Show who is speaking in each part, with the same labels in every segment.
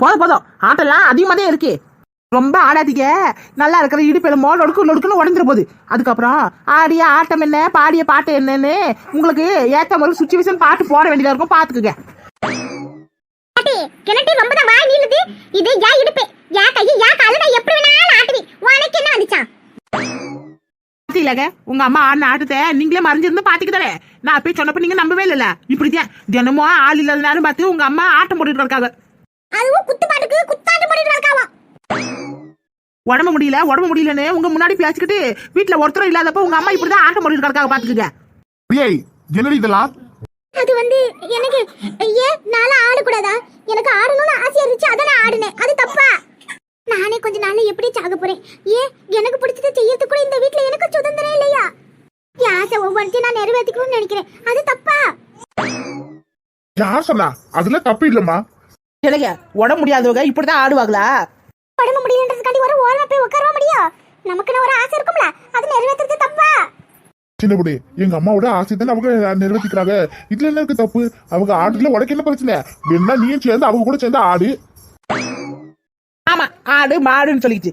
Speaker 1: போதும் போதும். ஆட்டெல்லாம் அதிகமாக தான் இருக்கு. ரொம்ப ஆடாதீங்க. நல்லா இருக்கிற இடுப்பெலுமோ லொடுக்கு லொடுக்குன்னு உடஞ்சிர போகுது அதுக்கப்புறம் ஆடிய ஆட்டம் என்ன பாடிய பாட்டு என்னன்னு உங்களுக்கு ஏற்ற ஒரு சுச்சுவேஷன் பாட்டு போட வேண்டியதா இருக்கும் பார்த்துக்குங்க
Speaker 2: கிணட்டி ரொம்ப தான் வாய் நீளுது. இது யா இடுப்பு. யா கை யா காலு நான் எப்படி வேணாலும் ஆட்டுவி உனக்கு என்ன வந்துச்சான்
Speaker 1: இல்லங்க உங்க அம்மா ஆடின ஆட்டத்தை நீங்களே மறைஞ்சிருந்து பாத்துக்கிட்டே நான் போய் சொன்னப்ப நீங்க நம்பவே இல்லைல்ல. இப்படிதான் தினமும் ஆள் இல்லாத நேரம் பார்த்து உங்க அம்மா ஆட்டம் போட்டுட்டு இருக்காங்க.
Speaker 2: அதுவும் குத்து பாட்டுக்கு குத்தாட்டு பண்ணிட்டு இருக்காவா.
Speaker 1: உடம்பு முடியல உடம்பு முடியலன்னு உங்க முன்னாடி பேசிக்கிட்டு வீட்டுல ஒருத்தரும் இல்லாதப்ப உங்க அம்மா இப்படிதான் ஆட்டம் போட்டுட்டு இருக்காங்க பாத்துக்குங்க
Speaker 3: ஏய் என்னடி இதெல்லாம்
Speaker 2: அது வந்து எனக்கு ஏன் நாள ஆடக்கூடாதா? எனக்கு ஆடணும்னு ஆசையா இருந்துச்சு அதான் நான் ஆடினேன். அது தப்பா? நானே கொஞ்ச நாள்ல எப்படி சாக போறேன். ஏன்? எனக்கு பிடிச்சதை செய்யறதுக்கு கூட இந்த வீட்ல எனக்கு சுதந்திரம் இல்லையா? என் ஆசை ஒவ்வொருத்தையும் நான் நிறைவேற்றிக்கணும்னு நினைக்கிறேன். அது தப்பா?
Speaker 3: யார் சொன்னா அதுல தப்பு இல்லம்மா.
Speaker 1: இல்லைங்க உடம்பு முடியாதவங்க இப்படிதான் ஆடுவாங்களா?
Speaker 2: உடம்பு முடியலன்றதுக்காண்டி ஒரு ஓரமா போய் உட்கார முடியும்? நமக்குன்னு ஒரு ஆசை இருக்கும்ல அது நிறைவேற்றுறது தப்பா?
Speaker 3: சின்னபடி எங்க அம்மாவோட ஆசை தானே அவங்க நிறைவேற்றிக்கிறாங்க இதுல என்ன இருக்கு தப்பு? அவங்க ஆடுல உனக்கு என்ன பிரச்சனை? வேணா நீயும் சேர்ந்து அவங்க கூட சேர்ந்து ஆடு.
Speaker 1: ஆமா ஆடு மாடுன்னு சொல்லிச்சு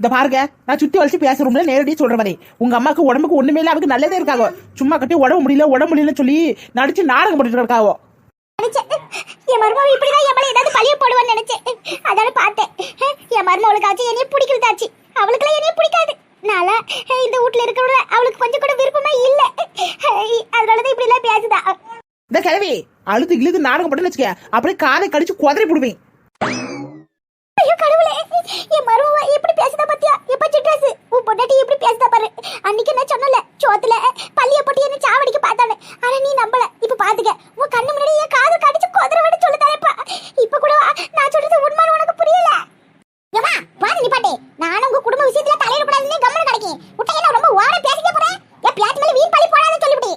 Speaker 1: இந்த பாருங்க நான் சுத்தி வலிச்சு பேசுறோம்ல நேரடியாக சொல்ற மாதிரி உங்க அம்மாக்கு உடம்புக்கு ஒண்ணுமே இல்ல அவருக்கு நல்லதே இருக்காங்க. சும்மா கட்டி உடம்பு முடியல உடம்பு முடியலன்னு சொல்லி நடிச்சு நாடகம் பண்ணிட்டு இருக்காவோ
Speaker 2: நினைச்சேன். என் மருமகள் இப்படிதான் என் மேல ஏதாவது பழிய போடுவான்னு நினைச்சேன். அதான பார்த்தேன். என் மருமகளுக்காச்சும் என்னைய பிடிக்கிறதாச்சு. அவளுக்குலாம் என்னைய பிடிக்காது. நால இந்த வீட்ல இருக்கிறவங்கள அவளுக்கு கொஞ்சம் கூட விருப்பமே இல்ல. அதனாலதான் இப்படி எல்லாம் பேசுதா.
Speaker 1: இந்த கிழவி அழுது இழுது நாடகம் பண்ணு வச்சுக்க அப்படியே காதை கடிச்சு குதறி போடுவேன்.
Speaker 2: என் மருமவ எப்படி பேசுதா பாத்தியா? எப்ப சிட்ரஸ் உன் பொண்டாட்டி எப்படி பேசுதா பாரு. அன்னைக்கு நான் சொன்னல? சோத்துல பள்ளிய போட்டு என்ன சாவடிக்க பார்த்தானு. ஆனா நீ நம்பல. இப்ப பாத்துக்க. உன் கண்ணு முன்னாடி என் காது கடிச்சு கொதற விட சொல்லுதானேப்பா இப்ப கூட வா, நான் சொல்றது உண்மைன்னு உனக்கு புரியல ஏமா பாரு நிப்பாட்டே நானும் உங்க குடும்ப விஷயத்துல தலையிட கூடாதுன்னு கம்மன் கிடைக்கும் விட்டா என்ன ரொம்ப ஓர பேசிக்க போறேன் என் பிளாட் மேல வீண் பழி போடாதுன்னு சொல்லிவிடு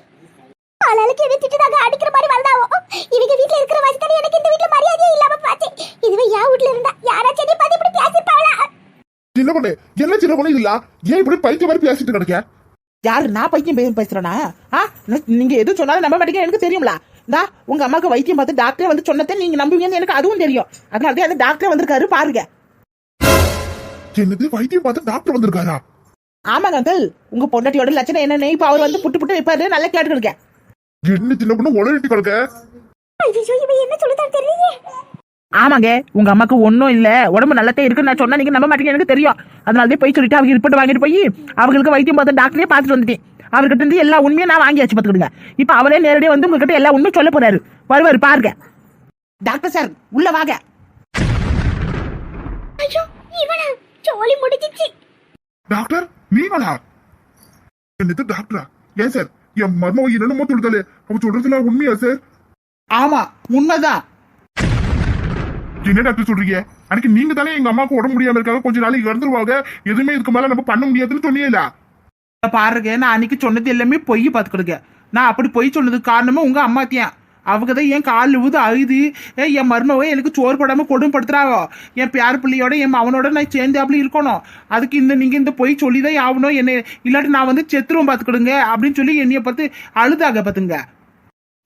Speaker 2: ஆளாளுக்கு எது திட்டுதாங்க அடிக்கிற மாதிரி வரதாவோ இவங்க வீட்ல இருக்கிற வசதி எனக்கு இந்த வீட்ல மரியாதையே இல்லாம பாச்சு இதுவே யா வீட்ல இருந்தா யாராச்சும் நீ பார்த்து இப்படி பேசிப்பாளா
Speaker 3: சின்ன பொண்ணு என்ன சின்ன பொண்ணு இல்ல. ஏன் இப்படி பைத்திய மாதிரி பேசிட்டு கிடக்க?
Speaker 1: யாரு நான் பைத்தியம் பே- பேசுறேனா? ஆ? நீங்க எது சொன்னாலும் நம்ப மாட்டீங்க எனக்கு தெரியும்ல. இந்தா உங்க அம்மாக்கு வைத்தியம் பார்த்து டாக்டரே வந்து சொன்னதை நீங்க நம்புவீங்கன்னு எனக்கு அதுவும் தெரியும். அதனால தான் அந்த டாக்டரே வந்திருக்காரு பாருங்க.
Speaker 3: என்னது? வைத்தியம் பார்த்து டாக்டர் வந்திருக்காரா?
Speaker 1: ஆமாங்க அங்கிள் உங்க பொண்டாட்டியோட லட்சணம் என்னன்னு இப்ப அவர் வந்து புட்டு புட்டு வைப்பாரு நல்லா கேட்டுக்கிடுங்க.
Speaker 3: என்ன சின்ன பொண்ணு உளறிட்டு கிடக்க?
Speaker 2: என்ன சொல்லுதா தெரியலையே.
Speaker 1: ஆமாங்க உங்க அம்மாக்கு ஒன்றும் இல்ல. உடம்பு நல்லதே இருக்குன்னு நான் சொன்னா நீங்க நம்ப மாட்டீங்க எனக்கு தெரியும். அதனால தான் போய் சொல்லிட்டு அவங்க ரிப்போர்ட் வாங்கிட்டு போய் அவங்களுக்கு வைத்தியம் பார்த்த டாக்டரே பார்த்துட்டு வந்துட்டேன். அவர்கிட்ட இருந்து எல்லா உண்மையும் நான் வாங்கியாச்சு பார்த்துக்கிடுங்க. இப்போ அவரே நேரடியாக வந்து உங்ககிட்ட எல்லா உண்மையும் சொல்ல போறாரு. வருவாரு பாருங்க. டாக்டர் சார் உள்ள வாங்க.
Speaker 2: ஐயோ இவனா? ஜோலி முடிஞ்சிச்சு.
Speaker 3: டாக்டர் நீங்களா? என்னது டாக்டரா ஏன் சார் என் மர்மவ என்னென்னமோ சொல்லுதாலே அவ சொல்றதுலாம் உண்மையா சார்
Speaker 1: ஆமா உண்மைதான்.
Speaker 3: என்ன டாக்டர் சொல்றீங்க? அன்னைக்கு நீங்க தானே எங்க அம்மாவுக்கு உடம்பு முடியாம இருக்காங்க. கொஞ்ச நாளைக்கு இறந்துருவாங்க. எதுவுமே இதுக்கு மேல நம்ம பண்ண முடியாதுன்னு சொன்னீங்களா
Speaker 1: பாருங்க நான் அன்னைக்கு சொன்னது எல்லாமே பொய் பார்த்துக்கிடுங்க நான் அப்படி பொய் சொன்னதுக்கு காரணமும் உங்க அம்மா அவங்க தான் என் கால் ஊது அழுது என் மருமவை எனக்கு சோறு போடாம கொடுமைப்படுத்துறாவோ என் பேர் பிள்ளையோட என் அவனோட நான் சேர்ந்து அப்படி இருக்கணும். அதுக்கு இந்த நீங்க இந்த பொய் சொல்லிதான் ஆகணும். என்ன இல்லாட்டி நான் வந்து செத்துருவோம் பார்த்துக்கிடுங்க அப்படின்னு சொல்லி என்னைய பார்த்து அழுதாக பார்த்துங்க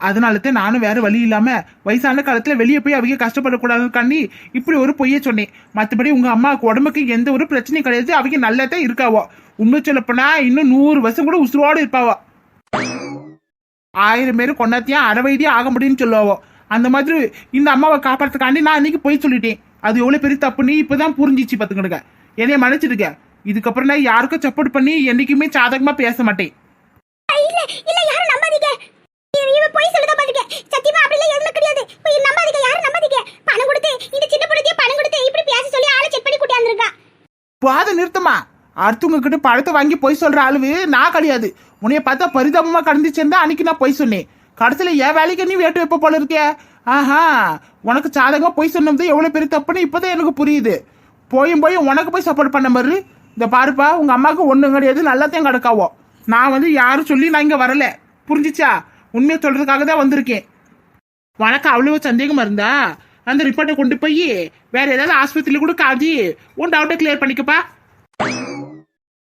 Speaker 1: அதனால தான் நானும் வேற வழி இல்லாம வயசான காலத்துல வெளியே போய் அவங்க கஷ்டப்படக்கூடாதுக்காண்டி இப்படி ஒரு பொய்ய சொன்னேன். மற்றபடி உங்க அம்மாவுக்கு உடம்புக்கு எந்த ஒரு பிரச்சனையும் கிடையாது. அவங்க நல்லா தான் இருக்காவோ. உண்மை சொல்லப்போனா இன்னும் நூறு வருஷம் கூட உசுரோடு இருப்பாவோ. ஆயிரம் பேர் கொண்டாத்தியா அறவைதியா ஆக முடியும்னு சொல்லுவாவோ. அந்த மாதிரி இந்த அம்மாவை காப்பாற்றுக்காண்டி நான் இன்னைக்கு போய் சொல்லிட்டேன். அது எவ்வளவு பெரிய தப்புன்னு இப்பதான் புரிஞ்சிச்சு பாத்துக்கிடுங்க என்னைய மன்னிச்சிருக்க இதுக்கப்புறம் நான் யாருக்கும் சப்போர்ட் பண்ணி என்னைக்குமே சாதகமா பேச மாட்டேன்.
Speaker 2: இல்ல இல்ல போய் சொல்லுதா பாருங்க சத்தியமா அப்படி எல்லாம் எதுவும் கிடையாது. போய் நம்பாதீங்க யாரும் நம்பாதீங்க. பணம் கொடுத்து இந்த சின்ன பொண்ணுக்கே பணம் கொடுத்து இப்படி பேச சொல்லி ஆளை செக் பண்ணி கூட்டியாந்துருக்கா
Speaker 1: பாத நிறுத்தமா அடுத்தவங்க கிட்ட பழத்தை வாங்கி பொய் சொல்ற அளவு நான் கிடையாது. உன்னைய பார்த்தா பரிதாபமா கடந்துச்சிருந்தா அன்னைக்கு நான் பொய் சொன்னேன். கடைசியில என் வேலைக்கு நீ வேட்டு வைப்ப போல இருக்கிய ஆஹா உனக்கு சாதகமா பொய் சொன்னது எவ்வளவு பெரிய தப்புன்னு இப்பதான் எனக்கு புரியுது. போயும் போய் உனக்கு போய் சப்போர்ட் பண்ண மாதிரி. இந்த பாருப்பா உங்க அம்மாவுக்கு ஒண்ணும் கிடையாது நல்லாத்தையும் கிடக்காவோ. நான் வந்து யாரும் சொல்லி நான் இங்க வரல. புரிஞ்சிச்சா? உண்மையை சொல்றதுக்காக தான் வந்திருக்கேன். உனக்கு அவ்வளவு சந்தேகமா இருந்தா அந்த ரிப்போர்ட்டை கொண்டு போய் வேற ஏதாவது ஆஸ்பத்திரியில கூட காதி. உன் டவுட்டை கிளியர் பண்ணிக்கப்பா.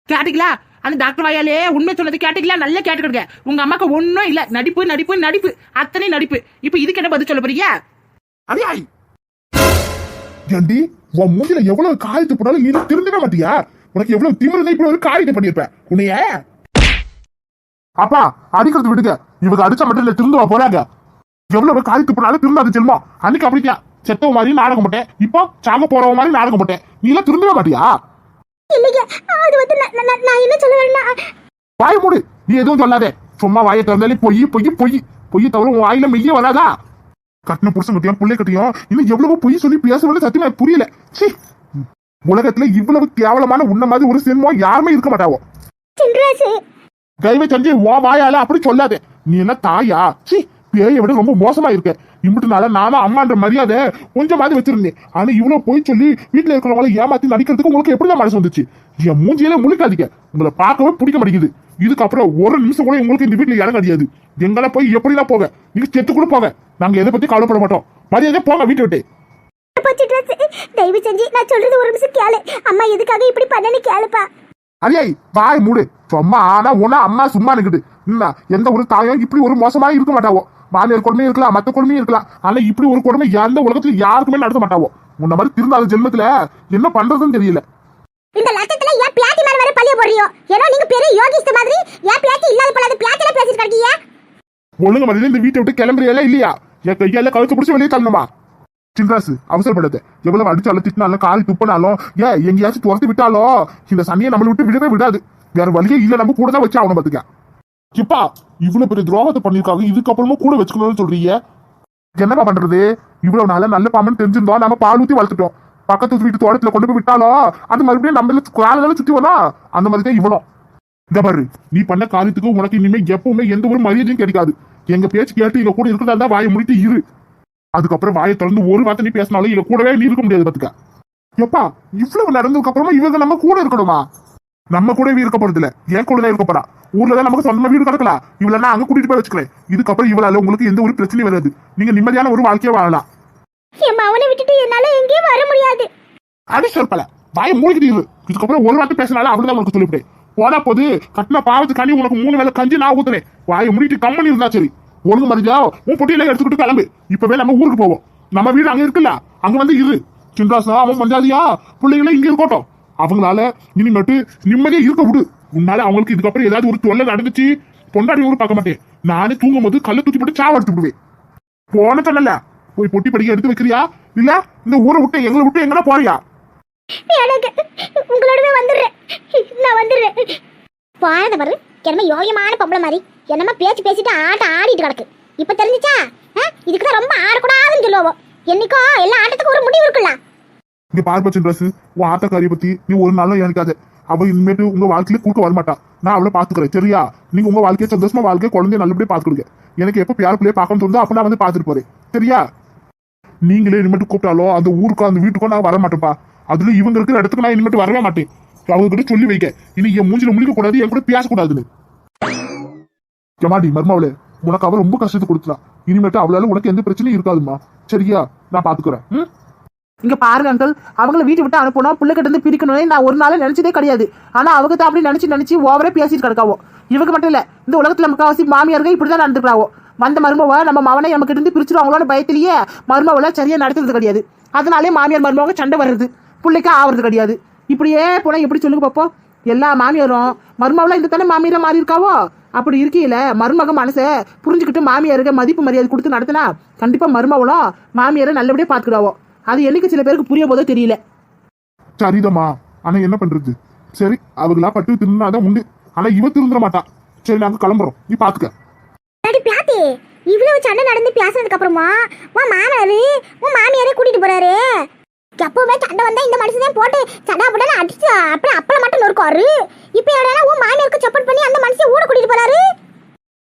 Speaker 1: கேட்டீங்களா? அந்த டாக்டர் வாயாலே உண்மை சொன்னது கேட்டீங்களா? நல்லா கேட்டுக்கிடுங்க. உங்க அம்மாக்கு ஒன்றும் இல்ல. நடிப்பு நடிப்பு நடிப்பு. அத்தனை நடிப்பு. இப்போ இதுக்கு என்ன பதில் சொல்ல போறீங்க?
Speaker 3: அடியாய் ஏண்டி உன் மூஞ்சில எவ்வளவு காயத்து போட்டாலும் நீ திருந்தவே மாட்டியா? உனக்கு எவ்வளவு திமிரு இப்படி ஒரு காரியத்தை பண்ணிருப்ப உன்னைய? அப்பா அடிக்கிறது விடுங்க இவங்க அடிச்சா மட்டும் இல்ல திருந்துவா போறாங்க. எவ்வளவு காரியத்து போனாலும் திருந்தாது செல்வா அன்னைக்கு அப்படித்தான் செத்தவ மாதிரி நாடகம் போட்டேன். இப்போ சாக போறவ மாதிரி நாடகம் போட்டேன். நீ எல்லாம் திருந்தவே மாட்டியா?
Speaker 2: இல்லைங்க அது வந்து நான் நான்- நான் என்ன சொல்ல வரேன்னா
Speaker 3: வாய் மூடு. நீ எதுவும் சொல்லாதே. சும்மா வாயை திறந்தாலே பொய் பொய் பொய். பொய் தவிர உன் வாயில மெய்யே வராதா? கட்டின புருஷன் கட்டியும் பிள்ளை கட்டியும் இன்னும் எவ்வளவு பொய் சொல்லி பேசுறது சத்தியமா புரியல. சீ உலகத்துல இவ்வளவு கேவலமான உன்ன மாதிரி ஒரு சினிமா யாருமே இருக்க மாட்டாவோ? தயவு செஞ்சு ஓ வாயால அப்படி சொல்லாதே. நீ என்ன தாயா? சி பேயை விட ரொம்ப மோசமா இருக்க. இம்பிட்டுனால நானும் அம்மான்ற மரியாதை கொஞ்சமாவது வச்சிருந்தேன். ஆனா இவ்வளவு போய் சொல்லி வீட்டுல இருக்கிறவங்கள ஏமாத்தி நடிக்கிறதுக்கு உங்களுக்கு எப்படிதான் மனசு வந்துச்சு? என் மூஞ்சியில முழுக்காதீங்க. உங்களை பார்க்கவே பிடிக்க மாட்டேங்குது. இதுக்கப்புறம் ஒரு நிமிஷம் கூட உங்களுக்கு இந்த வீட்டுல இடம் கிடையாது. எங்களை போய் எப்படிலாம் போக நீங்க செத்து கூட போக நாங்க எதை பத்தி கவலைப்பட மாட்டோம். மரியாதை போங்க வீட்டை விட்டு.
Speaker 2: அப்பா தயவு செஞ்சு நான் சொல்றது ஒரு நிமிஷம் கேளு. அம்மா எதுக்காக இப்படி பண்ணனு கேளுப்பா.
Speaker 3: அரியை வாய் மூடு. சும்மா ஆனா உன அம்மா சும்மா நிக்குது. என்ன எந்த ஒரு தாயும் இப்படி ஒரு மோசமா இருக்க மாட்டாவோ. மாமியார் கொடுமையும் இருக்கலாம் மத்த கொடுமையும் இருக்கலாம். ஆனா இப்படி ஒரு கொடுமை எந்த உலகத்துல யாருக்குமே நடத்த மாட்டாவோ. உன்ன மாதிரி திருந்தாத ஜென்மத்துல என்ன பண்றதுன்னு தெரியல.
Speaker 2: இந்த லட்சத்துல ஏன் பிளாட்டி மேல வர பழிய போடுறியோ? ஏன்னா நீங்க பெரிய யோகிஸ்த மாதிரி ஏன் பிளாட்டி இல்லாத போல அது பிளாட்டில பேசிட்டு இருக்கீங்க
Speaker 3: ஒழுங்கு மாதிரி இந்த வீட்டை விட்டு கிளம்புறியா இல்லையா? என் கையால கழுத்து பிடிச்சி வெளியே தள்ளணுமா? சின்ராசு அவசரப்படாத. எவ்வளவு அடிச்சாலும் திட்டினாலும் கால் துப்பினாலும் ஏன் எங்கேயாச்சும் துரத்தி விட்டாலோ இந்த சனியை நம்மளை விட்டு விடவே விடாது. வேற வழியே இல்ல நம்ம கூட தான் வச்சு அவனை பாத்துக்க. இப்பா இவ்வளவு பெரிய துரோகத்தை பண்ணிருக்காங்க இதுக்கப்புறமும் கூட வச்சுக்கணும்னு சொல்றீங்க? என்னப்பா பண்றது? இவ்வளவு நாள நல்ல பாம்புன்னு தெரிஞ்சிருந்தோம் நம்ம பால் ஊத்தி வளர்த்துட்டோம். பக்கத்து வீட்டு தோட்டத்துல கொண்டு போய் விட்டாலோ அது மறுபடியும் நம்ம காலையில சுத்தி வரலாம் அந்த மாதிரி தான் இவ்வளோ இந்த பாரு நீ பண்ண காரியத்துக்கு உனக்கு இனிமே எப்பவுமே எந்த ஒரு மரியாதையும் கிடைக்காது. எங்க பேச்சு கேட்டு இங்க கூட இருக்கிறதா இருந்தா வாயை முடித்து இரு. அதுக்கப்புறம் வாயை திறந்து ஒரு வார்த்தை நீ பேசினாலும் இங்க கூடவே நீ இருக்க முடியாது பாத்துக்க. எப்பா இவ்வளவு நடந்ததுக்கு அப்புறமா இவங்க நம்ம கூட இருக்கணுமா? நம்ம கூடவே இருக்க போறது இல்ல. என் கூட தான் இருக்க போறா. ஊர்ல தான் நமக்கு சொந்தமா வீடு கிடக்கலாம் இவள நான் அங்க கூட்டிட்டு போய் வச்சுக்கிறேன். இதுக்கப்புறம் இவளால உங்களுக்கு எந்த ஒரு பிரச்சனையும் வராது. நீங்க நிம்மதியான ஒரு வாழ்க்கையை வாழலாம்.
Speaker 2: என் மவனை விட்டுட்டு என்னால எங்கேயும் வர முடியாது.
Speaker 3: அடி சொல்பல வாயை மூழ்கிட்டு இரு. இதுக்கப்புறம் ஒரு வார்த்தை பேசினாலும் அப்படிதான் உனக்கு சொல்லிவிட்டேன். போனா போது கட்டின பாவத்துக்காண்டி உனக்கு மூணு வேளை கஞ்சி நான் ஊத்துறேன் வாயை மூடிட்டு கம்மனி இருந்தா சரி. ஒழுங்கு மரியாதையா? உன் பொட்டியில எடுத்துக்கிட்டு கிளம்பு. இப்பவே நம்ம ஊருக்கு போவோம். நம்ம வீடு அங்க இருக்குல்ல? அங்க வந்து இரு. சின்ராசா அவன் மரியாதையா? பிள்ளைங்களும் இங்க இருக்கட்டும். அவங்களால இனிமேட்டு நிம்மதியா இருக்க விடு. உன்னால அவங்களுக்கு இதுக்கப்புறம் ஏதாவது ஒரு தொல்லை நடந்துச்சு பொண்டாடி ஊர் பார்க்க மாட்டேன். நானே தூங்கும் போது கல்ல தூக்கி போட்டு சாவ எடுத்து விடுவேன். போன சொன்னல போய் பொட்டி படிக்க எடுத்து வைக்கிறியா? இல்ல இந்த ஊரை விட்டு எங்களை விட்டு எங்கடா போறியா?
Speaker 2: எனக்கு உங்களோடவே வந்துடுறேன். நான் வந்துடுறேன். போனத பாரு கிளம்ப யோகியமான பொம்பளை மாதிரி. என்னமா பேச்சு பேசிட்டு ஆட்டம் ஆடிட்டு கிடக்கு. இப்ப தெரிஞ்சுச்சா? இதுக்கு தான் ரொம்ப ஆடக்கூடாதுன்னு சொல்லுவோம். என்னைக்கோ எல்லா ஆட்டத்துக்கும் ஒரு முடிவு இருக்குல்ல?
Speaker 3: இங்க பார்ப்ப ட்ரெஸ் உன் ஆட்டக்காரிய பத்தி நீ ஒரு நாளும் எனக்காது அவ இனிமேட்டு உங்க வாழ்க்கையில குறுக்க வரமாட்டா. நான் அவளை பாத்துக்கிறேன் சரியா? நீங்க உங்க வாழ்க்கையை சந்தோஷமா வாழ்க்கைய குழந்தைய நல்லபடியா பாத்துக்கிடுங்க. எனக்கு எப்ப பியார் பிள்ளைய பார்க்கணும் தோணுதோ அப்ப நான் வந்து பாத்துட்டு போறேன். சரியா? நீங்களே இனிமேட்டு கூப்பிட்டாலோ அந்த ஊருக்கோ அந்த வீட்டுக்கோ நான் வர மாட்டேன்ப்பா அதுல இவங்க இருக்கிற இடத்துக்கு நான் இனிமேட்டு வரவே மாட்டேன். அவங்க கிட்ட சொல்லி வைக்க. இனி என் மூஞ்சில முழிக்க கூடாது என் கூட பேசக்கூடாதுன்னு. ஜமாடி மர்மாவளே உனக்கு அவ ரொம்ப கஷ்டத்தை கொடுத்துட்டா இனிமேட்டு அவளால உனக்கு எந்த பிரச்சனையும் இருக்காதும்மா. சரியா? நான் பாத்துக்கிறேன்.
Speaker 1: இங்க பாருங்க அங்கிள் அவங்கள வீட்டு விட்டு அனுப்பணும் பிள்ளை கிட்ட இருந்து பிரிக்கணும்னு நான் ஒரு நாள் நினைச்சதே கிடையாது. ஆனா அவங்க தான் அப்படி நினைச்சு நினைச்சு ஓவரே பேசிட்டு கிடக்காவோ. இவங்க மட்டும் இல்ல இந்த உலகத்துல முக்காவாசி மாமியார்கள் இப்படிதான் நடந்துக்கிறாவோ. வந்த மருமவ நம்ம மவனை நம்ம கிட்ட இருந்து பிரிச்சிருவாங்களோன்னு பயத்திலேயே மருமவளை சரியா நடத்துறது கிடையாது. அதனாலே மாமியார் மருமவங்க சண்டை வர்றது பிள்ளைக்கு ஆவறது கிடையாது. இப்படியே போனா எப்படி சொல்லுங்க பாப்போம்? எல்லா மாமியாரும் மருமவள இந்த தானே மாமியாரா மாறி இருக்காவோ அப்படி இருக்கையில மருமக மனசை புரிஞ்சுக்கிட்டு மாமியாருக்கு மதிப்பு மரியாதை கொடுத்து நடத்தினா கண்டிப்பா மருமவளும் மாமியாரை நல்லபடியா பாத்துக்கிடாவோ அது என்னைக்கு சில பேருக்கு புரிய போதோ தெரியல.
Speaker 3: சரிதம்மா. ஆனா என்ன பண்றது? சரி அவங்களா பட்டு திருந்தாதான் உண்டு. ஆனா இவ திருந்துட மாட்டா. சரி நாங்க கிளம்புறோம். நீ பாத்துக்க.
Speaker 2: பிளாத்தி இவ்வளவு சண்டை நடந்து பேசுனதுக்கு அப்புறமா உன் மாமனாரு உன் மாமியாரே கூட்டிட்டு போறாரு. எப்பவுமே சண்டை வந்தா இந்த மனுஷன் தான் போட்டு சண்டா போட்டு அடிச்சு அப்புறம் அப்பளம் மட்டும் நொறுக்குவாரு. இப்போ என்னன்னா உன் மாமியாருக்கு சப்போர்ட் பண்ணி அந்த மனுஷன் ஊட கூட்டிட்டு போறாரு?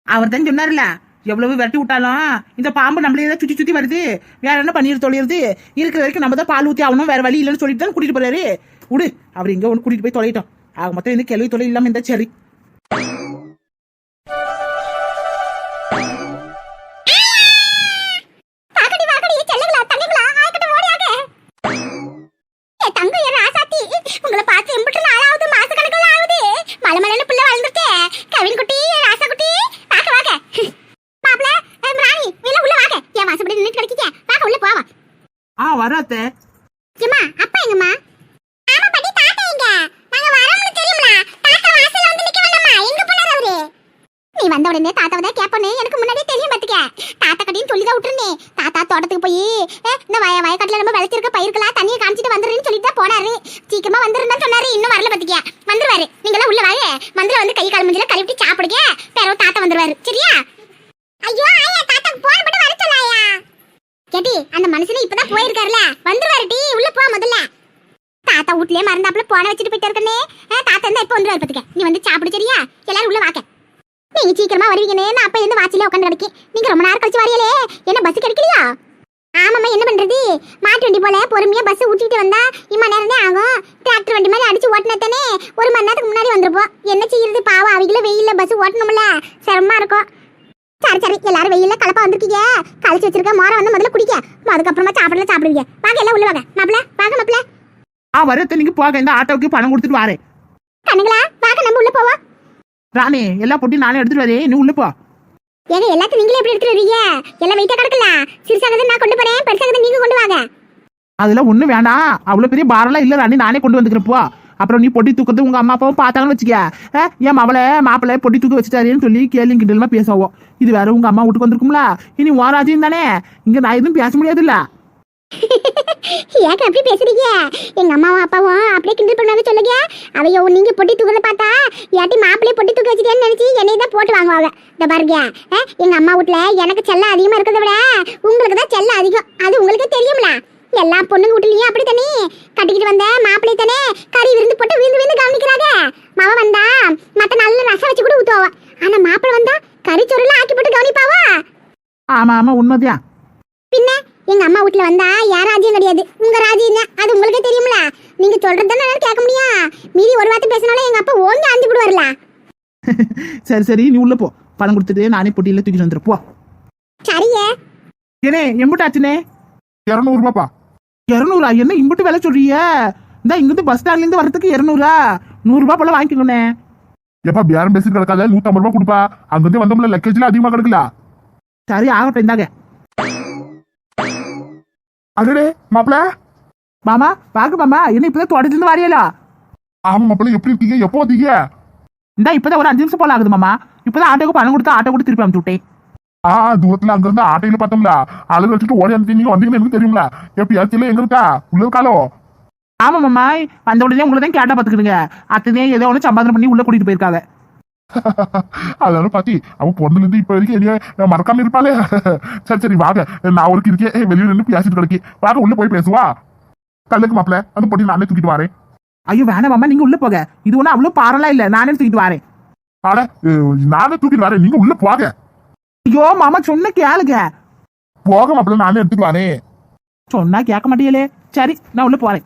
Speaker 1: அவர் தான் சொன்னார்ல எவ்வளவு விரட்டி விட்டாலும் இந்த பாம்பு நம்மளே தான் சுத்தி சுத்தி வருது. வேற என்ன பண்ணிட்டு தொலைகிறது இருக்கிற வரைக்கும் நம்ம தான் பால் ஊத்தி ஆகணும் வேற வழி இல்லைன்னு சொல்லிட்டு தான் கூட்டிட்டு போறாரு. விடு அவர் இங்கே ஒன்று கூட்டிட்டு போய் தொலைட்டோம் ஆக மொத்தம் இந்த கேள்வி தொலை இல்லாம இருந்தா சரி.
Speaker 2: ஆ வராத்த ஏமா அப்பா எங்கம்மா? ஆமா பாட்டி தாத்தா எங்க? நாங்க வரோம்னு தெரியும்ல. தாத்தா வாசல்ல வந்து நிக்க வேண்டாமா எங்க போனாரு அவரு?
Speaker 1: நீ வந்த
Speaker 2: உடனே தாத்தாவை தான் கேப்பனே எனக்கு முன்னாடியே தெரியும் பாத்துக்க. தாத்தா கட்டின்னு சொல்லி தான் விட்டுருனே தாத்தா தோட்டத்துக்கு போய் இந்த வய வயக்காட்டுல நம்ம விளைச்சிருக்க பயிருக்கெல்லாம் தண்ணியை காமிச்சிட்டு வந்துருன்னு சொல்லிட்டு தான் போனாரு. சீக்கிரமா வந்துருன்னு சொன்னாரு. இன்னும் வரல பாத்துக்க. வந்துருவாரு. நீங்க எல்லாம் உள்ள வாங்க. மந்திர வந்து கை கால் முடிஞ்சல கழுவிட்டு சாப்பிடுங்க. பேரவ தாத்தா வந்துருவாரு. சரியா? ஐயோ ஆயா கேட்டி அந்த மனுஷனே இப்பதான் போயிருக்காருல. வந்துருவாரு டி உள்ள போ முதல்ல. தாத்தா வீட்லயே மறந்தாப்புல போன வச்சுட்டு போயிட்டு இருக்கனே தாத்தா இருந்தா இப்ப வந்துருவாரு பத்துக்க. நீ வந்து சாப்பிடு சரியா? எல்லாரும் உள்ள வாக்க. நீங்க சீக்கிரமா வருவீங்கன்னு நான் அப்ப இருந்து வாட்சில உட்காந்து கிடக்கேன். நீங்க ரொம்ப நேரம் கழிச்சு வரையலே. என்ன பஸ் கிடைக்கலையா? ஆமாம்மா என்ன பண்றது? மாட்டு வண்டி போல பொறுமையா பஸ் ஊட்டிட்டு வந்தா இம்மா நேரம் தான் ஆகும். டிராக்டர் வண்டி மாதிரி அடிச்சு ஓட்டினத்தானே ஒரு மணி நேரத்துக்கு முன்னாடி வந்துருப்போம். என்ன செய்யறது? பாவம் அவங்கள வெயில்ல பஸ் ஓட்டணும்ல. சிரமமா இருக்கும். சரி சரி. எல்லாரும் வெயில்ல கலப்பா வந்திருக்கீங்க. கழிச்சு வச்சிருக்க மோரம் வந்து முதல்ல குடிக்க. அதுக்கப்புறமா சாப்பிடல சாப்பிடுவீங்க வாங்க எல்லாம் உள்ள வாங்க. மாப்பிள வாங்க மாப்பிள.
Speaker 1: ஆ வரத்த நீங்க போக இந்த ஆட்டோவுக்கு பணம் கொடுத்துட்டு வரேன்.
Speaker 2: கண்ணுங்களா? வாங்க நம்ம உள்ள போவோம்.
Speaker 1: ராணி எல்லா பொட்டி நானே எடுத்துட்டு வரேன். நீ உள்ள போ.
Speaker 2: ஏங்க எல்லாத்தையும் நீங்களே எப்படி எடுத்துட்டு வரீங்க? எல்லாம் வெயிட்டா கிடக்கல சிறுசானது நான் கொண்டு போறேன் பெருசானது நீங்க கொண்டு வாங்க.
Speaker 1: அதெல்லாம் ஒண்ணும் வேண்டாம். அவ்வளவு பெரிய பாரம்லாம் இல்ல ராணி. நானே கொண்டு வந்துக்கிறேன். போ. அப்புறம் நீ பொட்டி தூக்கிறது உங்கள் அம்மா அப்பாவும் பார்த்தாங்கன்னு வச்சுக்க அஹ், என் மவளை மாப்பிள்ளை பொட்டி தூக்க வச்சுட்டாருன்னு சொல்லி கேள்வி கிண்டலுமா பேசுவோம். இது வேற உங்கள் அம்மா வீட்டுக்கு வந்திருக்கும்ல? இனி ஓராஜியும் தானே? இங்க நான் எதுவும் பேச முடியாதுல்ல.
Speaker 2: ஏங்க அப்படி பேசுறீங்க? எங்க அம்மாவும் அப்பாவும் அப்படியே கிண்டல் பண்ணுவாங்க சொல்லுங்க. அவையோ நீங்க பொட்டி தூக்கிறத பார்த்தா ஏட்டி மாப்பிள்ளைய பொட்டி தூக்க வச்சுட்டேன்னு நினைச்சு என்னைய தான் போட்டு வாங்குவாங்க. இந்த பாருங்க அஹ், எங்க அம்மா வீட்ல எனக்கு செல்லம் அதிகமா இருக்கிறத விட உங்களுக்கு தான் செல்லம் அதிகம். அது உங்களுக்கே தெரியும்ல. எல்லா பொண்ணுங்க வீட்லயும் அப்படி தானே கட்டிக்கிட்டு வந்த மாப்பிள்ளை தானே கறி விருந்து போட்டு விருந்து விருந்து கவனிக்கிறாங்க. மவ வந்தா மத்த நல்ல ரசம் வச்சு கூட ஊத்துவா ஆனா மாப்பிள்ளை வந்தா கறி சோறுலாம் ஆக்கி போட்டு கவனிப்பாவா?
Speaker 1: ஆமா ஆமா உண்மைதான்.
Speaker 2: பின்ன எங்க அம்மா வீட்ல வந்தா யார் ராஜ்யம் கிடையாது. உங்க ராஜ்யம் தான் அது உங்களுக்கே தெரியும்ல. நீங்க சொல்றது தானே கேட்க முடியும். மீறி ஒரு வார்த்தை பேசினாலும் எங்க அப்பா ஓங்கி அஞ்சு விடுவார்ல
Speaker 1: சரி சரி நீ உள்ள போ. பணம் கொடுத்துட்டு நானே பொட்டியில தூக்கிட்டு வந்துரு போ.
Speaker 2: சரிங்க.
Speaker 1: ஏனே எம்புட்டாச்சுனே?
Speaker 3: இருநூறு ரூபாப்பா.
Speaker 1: இரநூறா? என்ன இம்புட்டு விலை சொல்றிய இந்த இங்கிருந்து பஸ் ஸ்டாண்ட்ல இருந்து வரதுக்கு இரநூறா? நூறு ரூபாய் போல வாங்கிக்கோண்ணே
Speaker 3: எப்பா பேரம் பேசி கிடக்காத? நூத்தம்பது ரூபாய் கொடுப்பா. அங்கிருந்து வந்தோம்ல லக்கேஜ்ல அதிகமா கிடக்கல
Speaker 1: சரி ஆகட்டும் இந்தாங்க.
Speaker 3: அடடே மாப்பிள.
Speaker 1: மாமா பாக்கு மாமா. என்ன இப்பதான் தோட்டத்துல இருந்து வரையலா?
Speaker 3: ஆமா மாப்பிள எப்படி இருக்கீங்க? எப்போ வந்தீங்க?
Speaker 1: இந்தா இப்பதான் ஒரு அஞ்சு நிமிஷம் போல ஆகுது மாமா. இப்பதான் ஆட்டோக்கு பணம் கொடுத்து ஆட்டோ கொடுத்து திருப்பி அனுப்பிச்சு விட்டேன்.
Speaker 3: ஆ தூரத்துல அங்க இருந்து ஆட்டையில பார்த்தோம்ல. அழுக வச்சுட்டு ஓடி வந்து நீங்க வந்தீங்கன்னு எனக்கு தெரியும்ல. எப்பயாச்சும் எங்க இருக்கா? உள்ள இருக்காளோ?
Speaker 1: ஆமா மாமா. வந்த உடனே உங்களை தான் கேட்டா பாத்துக்கிடுங்க அத்தனே ஏதோ ஒன்று சம்பாதனை பண்ணி உள்ள கூட்டிட்டு போயிருக்காங்க
Speaker 3: அதனால பாத்தி அவ பொண்ணுல இருந்து இப்ப வரைக்கும் என்னைய நான் மறக்காம இருப்பாளே. சரி சரி வாங்க. நான் இருக்கேன் ஏய், வெளியில நின்று பேசிட்டு கிடக்கி. வாங்க உள்ள போய் பேசுவா? கல்லுக்கு மாப்பிள அந்த பொட்டி நானே தூக்கிட்டு வரேன்.
Speaker 1: ஐயோ வேணாம் மாமா. நீங்க உள்ள போக இது ஒன்றும் அவ்வளோ பாரலாம் இல்ல. நானே தூக்கிட்டு வரேன்.
Speaker 3: ஆட நானே தூக்கிட்டு வரேன். நீங்க உள்ள போக
Speaker 1: ஐயோ மாமா சொன்ன கேளுங்க.
Speaker 3: போக மாப்பிள நானே எடுத்துட்டு வரேன்
Speaker 1: சொன்னா கேட்க மாட்டீங்களே சரி நான் உள்ள போறேன்.